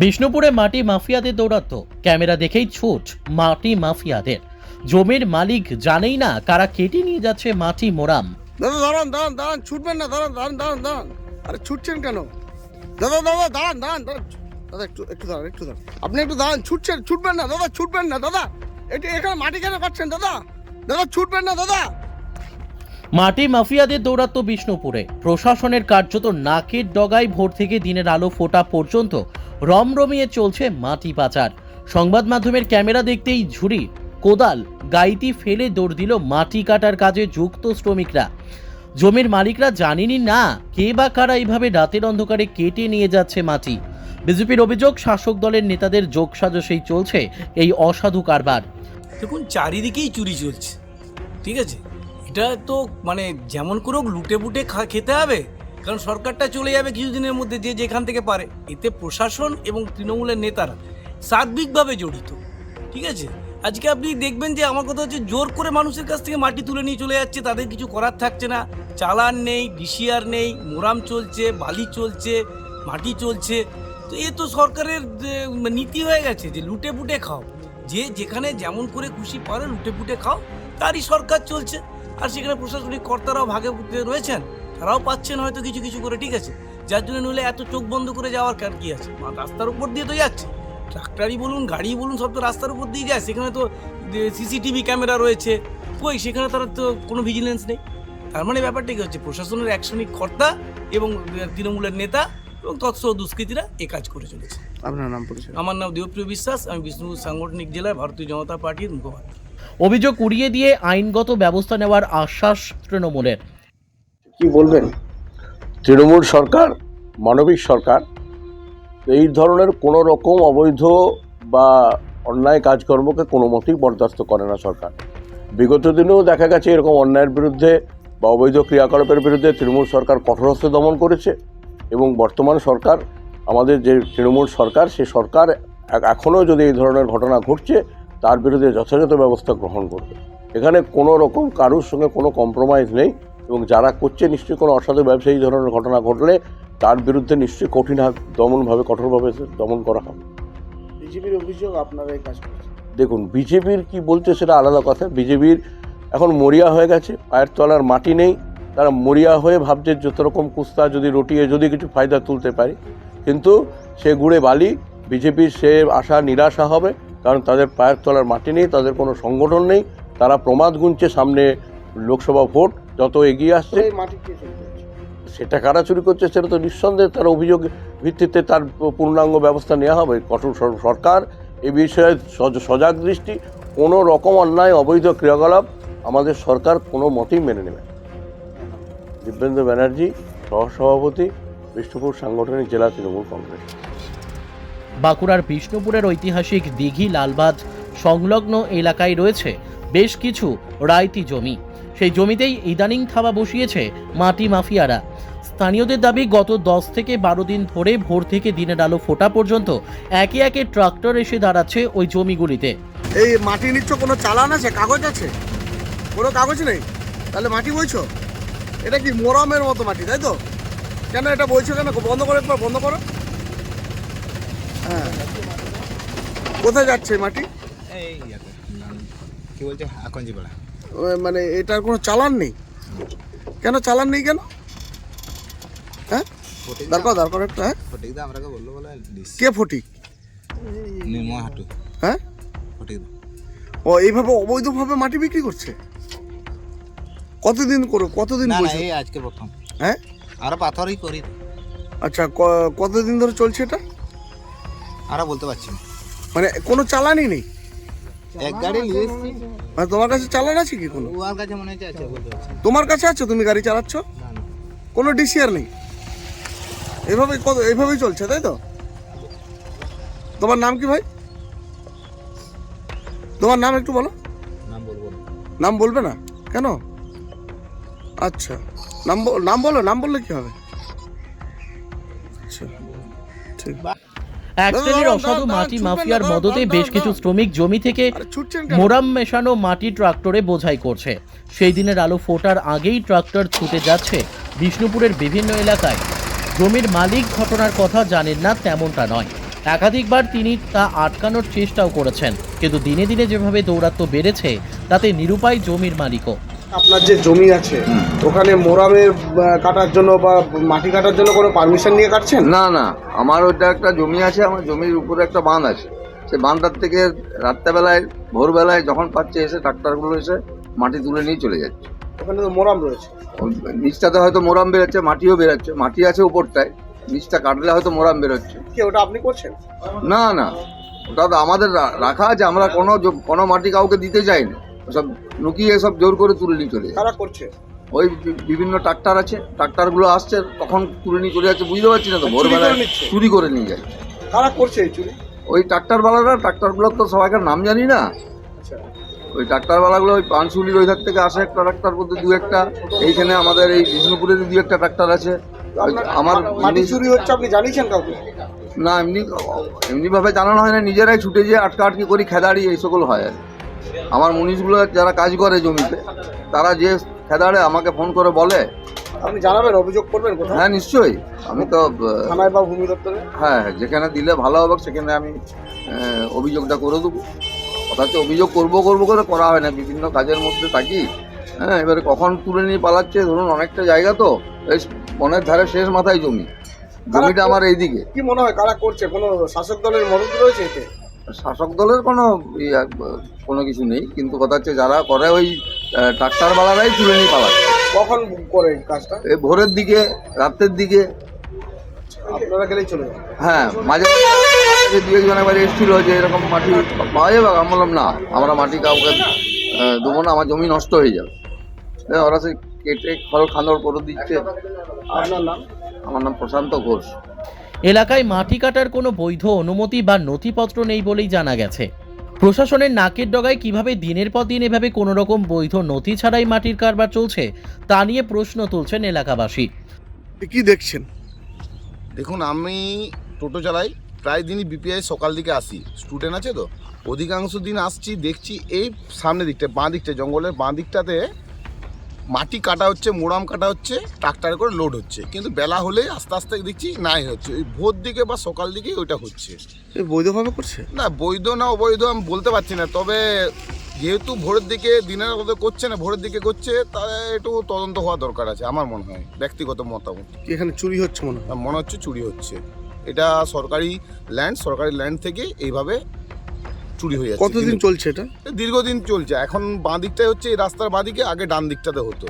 বিষ্ণুপুরে মাটি মাফিয়াদের দৌরাত্ম ক্যামেরা দেখেই ছুট মাটি মাফিয়াদের। জমির মালিক জানেই না কারা কেটে নিয়ে যাচ্ছে মাটি মোরাম। দাদা দাঁড়ান দাঁড়ান দাঁড়ান ছুটবেন না দাঁড়ান দাঁড়ান দাঁড়ান দাঁড়ান। আরে ছুটছেন কেন? দাদা দাদা দাঁড়ান দাঁড়ান দাদা একটু একটু দাঁড়ান একটু দাঁড়ান। আপনি একটু দাঁড়ান ছুটছেন ছুটবেন না দাদা ছুটবেন না দাদা। এটা এখানে মাটি কেন কাটছেন দাদা? দাদা ছুটবেন না দাদা। মাটি মাফিয়াদের দৌরাত্ম বিষ্ণুপুরে। প্রশাসনের কার্যত নাকের ডগায় ভোর থেকে দিনের আলো ফোটা পর্যন্ত রমরমিয়ে চলছে মাটি পাচার। সংবাদ মাধ্যমের ক্যামেরা দেখতেই ঝুড়ি, কোদাল, গাইতি ফেলে দৌড় দিল মাটি কাটার কাজে যুক্ত শ্রমিকরা। জমির মালিকরা জানেনই না কে বা কারা এইভাবে রাতের অন্ধকারে কেটে নিয়ে যাচ্ছে মাটি। বিজেপির অভিযোগ, শাসক দলের নেতাদের যোগসাজশেই চলছে এই অসাধু কারবার। দেখুন, চারিদিকেই চুরি চলছে। ঠিক আছে? এটা তো মানে যেমন করে লুটে খা খেতে হবে কারণ সরকারটা চলে যাবে কিছুদিনের মধ্যে যে যেখান থেকে পারে। এতে প্রশাসন এবং তৃণমূলের নেতারা সার্বিকভাবে জড়িত। ঠিক আছে? আজকে আপনি দেখবেন যে আমার কথা হচ্ছে জোর করে মানুষের কাছ থেকে মাটি তুলে নিয়ে চলে যাচ্ছে, তাদের কিছু করার থাকছে না। চালান নেই, ডিসিআর নেই, মোরাম চলছে, বালি চলছে, মাটি চলছে। তো এ তো সরকারের নীতি হয়ে গেছে যে লুটে পুটে খাও। যে যেখানে যেমন করে খুশি পারে, লুটে পুটে খাও, তারই সরকার চলছে। আর সেখানে প্রশাসনিক কর্তারাও ভাগে রয়েছেন। তারাও পাচ্ছেন হয়তো কিছু কিছু করে ঠিক আছে? যার জন্য নইলে এত চোখ বন্ধ করে যাওয়ার কার কি আছে? মা রাস্তার উপর দিয়ে তো যাচ্ছে। ট্রাক্টরই বলুন গাড়ি বলুন সব তো রাস্তার উপর দিয়ে যায়। সেখানে তো সিসিটিভি ক্যামেরা রয়েছে। কই সেখানে তারা তো কোনো ভিজিলেন্স নেই। তার মানে ব্যাপারটা কি হচ্ছে? প্রশাসনের অ্যাকশনিক কর্তা এবং তৃণমূলের নেতা এবং তৎস দুষ্কৃতীরা এ কাজ করে চলেছে। আপনার নাম পরিচয়। আমার নাম দেবপ্রিয় বিশ্বাস। আমি বিষ্ণুপুর সাংগঠনিক জেলায় ভারতীয় জনতা পার্টির মুখপাত্র। অভিযোগ উড়িয়ে দিয়ে আইনগত ব্যবস্থা নেওয়ার আশ্বাস তৃণমূলের। কি বলবেন? তৃণমূল সরকার, মানবিক সরকার, এই ধরনের কোনো রকম অবৈধ বা অন্যায় কাজকর্মকে কোনো মতেই বরদাস্ত করে না সরকার। বিগত দিনেও দেখা গেছে এরকম অন্যায়ের বিরুদ্ধে বা অবৈধ ক্রিয়াকলাপের বিরুদ্ধে তৃণমূল সরকার কঠোরস্থ দমন করেছে এবং বর্তমান সরকার, আমাদের যে তৃণমূল সরকার, সে সরকার এখনও যদি এই ধরনের ঘটনা ঘটছে, তার বিরুদ্ধে যথাযথ ব্যবস্থা গ্রহণ করবে। এখানে কোনো রকম কারুর সঙ্গে কোনো কম্প্রোমাইজ নেই। এবং যারা করছে নিশ্চয়ই কোনো অসাধু ব্যবসায়ী ধরনের ঘটনা ঘটলে তার বিরুদ্ধে নিশ্চয়ই কঠিন হাত দমনভাবে কঠোরভাবে দমন করা হবে। বিজেপির অভিযোগ আপনারা এই কাজ করছেন? দেখুন বিজেপির কি বলছে সেটা আলাদা কথা। বিজেপির এখন মরিয়া হয়ে গেছে পায়ের তলার মাটি নেই। তারা মরিয়া হয়ে ভাবছে যত রকম কুস্তা যদি রটিয়ে যদি কিছু ফায়দা তুলতে পারি। কিন্তু সে গুড়ে বালি বিজেপির সে আশা নিরাশা হবে কারণ তাদের পায়ের তলার মাটি নেই তাদের কোনো সংগঠন নেই। তারা প্রমাদ গুনছে সামনে লোকসভা ভোট যত এগিয়ে আসছে সেটা কারা চুরি করছে সেটা তো নিঃসন্দেহে তার অভিযোগ ভিত্তিতে তার পূর্ণাঙ্গ ব্যবস্থা নেওয়া হবে। কঠোর সরকার এ বিষয়ে সজ- সজাগ দৃষ্টি কোনো রকম অন্যায় অবৈধ ক্রিয়াকলাপ আমাদের সরকার কোনো মতেই মেনে নেবে দিব্যেন্দ্র দিব্যেন্দু ব্যানার্জি সহসভাপতি বিষ্ণুপুর সাংগঠনিক জেলা তৃণমূল কংগ্রেস। বাঁকুড়ার বিষ্ণুপুরের ঐতিহাসিক দিঘি লালবাদ সংলগ্ন এলাকায় রয়েছে বেশ কিছু রায়তি জমি। সেই জমিতেই ইদানিং থাবা বসিয়েছে মাটি মাফিয়ারা। স্থানীয়দের দাবি গত দশ থেকে বারো দিন ধরে ভোর থেকে দিনের আলো ফোটা পর্যন্ত একে একে ট্রাক্টর এসে দাঁড়াচ্ছে ওই জমিগুলিতে। এই মাটি নিচ্ছ কোনো চালান আছে? কাগজ আছে? কোনো কাগজ নেই? তাহলে মাটি বইছো? এটা কি মোরামের মতো মাটি তাই তো? কেন এটা বইছো কেন? বন্ধ করে একবার বন্ধ করো। হ্যাঁ। কোথায় যাচ্ছে মাটি? এই কি বলছে? আকঞ্জি পাড়া। ও, মানে এটার কোনো চালান নেই? কেন চালান নেই কেন? হ্যাঁ? দরকার দরকার একটা হ্যাঁ? ফটিক দা আমরাকে বলল বলে কে ফটিক? নির্ময় হাটু। হ্যাঁ? ফটিক দা। ও এইভাবে অবৈধভাবে মাটি বিক্রি করছে? কতদিন করো কতদিন বলছো এই আজকে প্রথম। হ্যাঁ? আমরা পাথরই করি। আচ্ছা কতদিন ধরে চলছে এটা? আমরা বলতে পারছি না। মানে কোনো চালানই নেই? এক গাড়ি নিয়ে এসছি। মানে তোমার কাছে চালান আছে কি কোনো? ওয়ার কাছে মনে হচ্ছে আছে বলতে পারছি তোমার কাছে আছে? তুমি গাড়ি চালাচ্ছ? না না। কোনো ডিসিআর নেই? এভাবে কত এইভাবেই চলছে তাই তো? তোমার নাম কি ভাই? তোমার নাম একটু বলো। নাম বলব না। নাম বলবে না? কেন? আচ্ছা। নাম ব- নাম বলো নাম বললে কি হবে? আচ্ছা ঠিক। এক শ্রেণির অসাধু মাটি মাফিয়ার মদতে বেশ কিছু শ্রমিক জমি থেকে মোরাম মেশানো মাটি ট্রাক্টরে বোঝাই করছে। সেই দিনের আলো ফোটার আগেই ট্রাক্টর ছুটে যাচ্ছে বিষ্ণুপুরের বিভিন্ন এলাকায়। জমির মালিক ঘটনার কথা জানেন না তেমনটা নয়। একাধিকবার তিনি তা আটকানোর চেষ্টাও করেছেন। কিন্তু দিনে দিনে যেভাবে দৌরাত্ম্য বেড়েছে তাতে নিরুপায় জমির মালিকও। আপনার যে জমি আছে ওখানে মোরামের আহ, কাটার জন্য বা মাটি কাটার জন্য কোনো পারমিশন নিয়ে কাটছেন? না না। আমার ওটা একটা জমি আছে আমার জমির উপরে একটা বাঁধ আছে। সেই বাঁধটার থেকে রাত্রেবেলায় ভোরবেলায় যখন পাচ্ছে এসে ট্রাক্টরগুলো এসে মাটি তুলে নিয়ে চলে যাচ্ছে। ওখানে তো মোরাম রয়েছে। নিচটাতে হয়তো মোরাম বেরোচ্ছে মাটিও বেরোচ্ছে। মাটি আছে উপরটায় নিচটা কাটলে হয়তো মোরাম বেরোচ্ছে। কি ওটা আপনি করছেন? না না। ওটা তো আমাদের রাখা আছে আমরা কোনো কোনো মাটি কাউকে দিতে চাই না সব লুকিয়ে সব জোর করে তুলে নিয়ে চলে যায়। কারা করছে? ওই বিভিন্ন ট্রাক্টর আছে ট্রাক্টরগুলো আসছে তখন তুলে নিয়ে চলে যাচ্ছে বুঝতে পারছি না তো চুরি ভোরবেলায় চুরি করে নিয়ে যায়। কারা করছে এই চুরি? ওই ট্রাক্টরওয়ালারা ট্রাক্টরগুলোর তো সবাইকার নাম জানি না। আচ্ছা। ওই ট্রাক্টরওয়ালাগুলো ওই পানশুলির ওই ধার থেকে আসে একটা ট্রাক্টর বলতে দু একটা এইখানে আমাদের এই বিষ্ণুপুরের দু একটা ট্রাক্টর আছে। আমার মাটি চুরি হচ্ছে আপনি জানিয়েছেন কাউকে? না এমনি এমনিভাবে জানানো হয় না নিজেরাই ছুটে যেয়ে আটকা আটকি করি খেদাড়ি এই সকল হয় আর। আমার মুনিশগুলো যারা কাজ করে জমিতে তারা যে খেদাড়ে আমাকে ফোন করে বলে আপনি জানাবেন অভিযোগ করবেন হ্যাঁ নিশ্চয়ই। আমি তো থানায় বা ভূমি দপ্তরে? হ্যাঁ হ্যাঁ, যেখানে দিলে ভালো হবে সেখানে আমি অভিযোগটা করে দেবো। কথা হচ্ছে অভিযোগ করব করব করে করা হয় না বিভিন্ন কাজের মধ্যে থাকি। হ্যাঁ এবারে কখন তুলে নিয়ে পালাচ্ছে ধরুন অনেকটা জায়গা তো এই বনের ধারে শেষ মাথায় জমি। জমিটা আমার এইদিকে। কি মনে হয় কারা করছে? কোনো শাসক দলের মদত রয়েছে এতে? শাসক দলের কোনো কোনো কিছু নেই কিন্তু কথা হচ্ছে যারা করে ওই ট্রাক্টারওয়ালারাই তুলে নিয়ে পালাচ্ছে। কখন করে কাজটা? এই ভোরের দিকে রাতের দিকে। আপনারা গেলেই চলে হ্যাঁ মাঝে মাঝে দু একজন একবার এসেছিল যে এরকম মাটি পাওয়া যাবে? আমি বললাম না আমরা মাটি কাউকে দেবো না আমার জমি নষ্ট হয়ে যাবে। ওরা সেই কেটে খড় খান্দর করে দিচ্ছে। আপনার নাম? আমার নাম প্রশান্ত ঘোষ। এলাকায় মাটি কাটার কোনো বৈধ অনুমতি বা নথিপত্র নেই বলেই জানা গেছে। প্রশাসনের নাকের ডগায় কীভাবে দিনের পর দিন এভাবে কোনো রকম বৈধ নথি ছাড়াই মাটির কারবার চলছে তা নিয়ে প্রশ্ন তুলছেন এলাকাবাসী। কি দেখছেন? দেখুন আমি টোটো চালাই প্রায় দিনই বিপিআই সকাল দিকে আসি। স্টুডেন্ট আছে তো? অধিকাংশ দিন আসছি দেখছি এই সামনে দিকটা বাঁ দিকটা জঙ্গলের বাঁ দিকটাতে মাটি কাটা হচ্ছে মোড়াম কাটা হচ্ছে ট্রাক্টার করে লোড হচ্ছে। কিন্তু বেলা হলে আস্তে আস্তে দেখছি নাই হচ্ছে। ওই ভোর দিকে বা সকাল দিকে ওইটা হচ্ছে। বৈধভাবে করছে? না বৈধ না অবৈধ আমি বলতে পারছি না। তবে যেহেতু ভোরের দিকে দিনের মধ্যে করছে না ভোরের দিকে করছে তাহলে একটু তদন্ত হওয়া দরকার আছে আমার মনে হয়। ব্যক্তিগত মতামত। এখানে চুরি হচ্ছে মনে হয়? মনে হচ্ছে চুরি হচ্ছে। এটা সরকারি ল্যান্ড সরকারি ল্যান্ড থেকে এইভাবে চুরি হয়ে যাচ্ছে কতদিন চলছে এটা? দীর্ঘদিন চলছে। এখন বাঁ দিকটাই হচ্ছে এই রাস্তার বাঁ দিকে আগে ডান দিকটাতে হতো।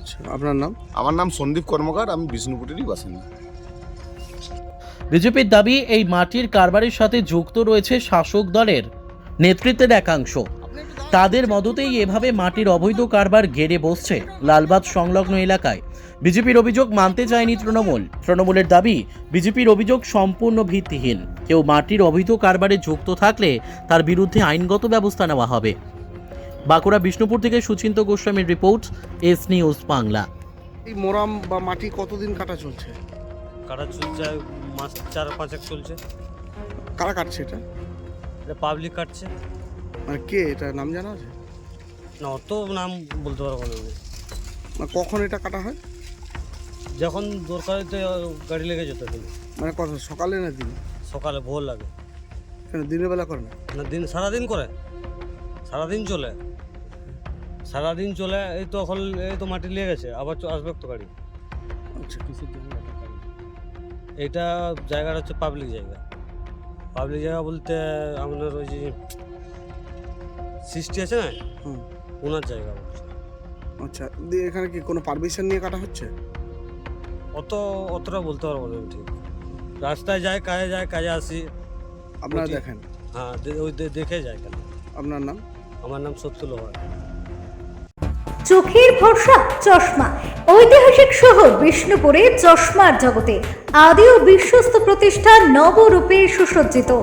আচ্ছা, আপনার নাম? আমার নাম সন্দীপ কর্মকার আমি বিষ্ণুপুরেরই বাসিন্দা। বিজেপির দাবি এই মাটির কারবারের সাথে যুক্ত রয়েছে শাসক দলের নেতৃত্বের একাংশ। তাদের মদতেই এভাবে মাটির অবৈধ কারবার গেড়ে বসছে লালবাদ সংলগ্ন এলাকায়। বিজেপির অভিযোগ মানতে চায়নি তৃণমূল। তৃণমূলের দাবি বিজেপির অভিযোগ সম্পূর্ণ ভিত্তিহীন। কেউ মাটির অবৈধ কারবারে যুক্ত থাকলে তার বিরুদ্ধে আইনগত ব্যবস্থা নেওয়া হবে। বাঁকুড়া বিষ্ণুপুর থেকে সুচিন্ত গোস্বামীর রিপোর্ট এস নিউজ বাংলা। এই মোরাম বা মাটি কতদিন কাটা চলছে? কাটা চলছে মাস চার পাঁচেক চলছে। কারা কাটছে এটা? এটা পাবলিক কাটছে। মানে কে এটা নাম জানা আছে? না অত নাম বলতে পারব না। আমি। কখন এটা কাটা হয়? যখন দরকার হইতে গাড়ি লেগে যেত কিন্তু মানে কত সকালে না দিন? সকালে ভোর লাগে। কেন দিনের বেলা করে না? না দিন সারাদিন করে। সারাদিন চলে। সারাদিন চলে এই তো এখন এই তো মাটি লেগে গেছে আবার চ- আসবে তো গাড়ি। আচ্ছা এইটা জায়গাটা হচ্ছে পাবলিক জায়গা। পাবলিক জায়গা বলতে আপনার ওই যে সৃষ্টি আছে না? হুম। ওনার জায়গা বলছে। আচ্ছা দিয়ে এখানে কি কোনো পারমিশন নিয়ে কাটা হচ্ছে? অত অতটা বলতে পারব না আমি ঠিক। রাস্তায় যায় কাজে যায় কাজে আসি। আপনারা ওটি- দেখেন। হ্যাঁ দে- ওই দে- দেখে যায় কেন? আপনার নাম? আমার নাম সত্য লোহার। চোখের ভরসা চশমা। ঐতিহাসিক শহর বিষ্ণুপুরে চশমার জগতে আদি ও বিশ্বস্ত প্রতিষ্ঠান নবরূপে সুসজ্জিত।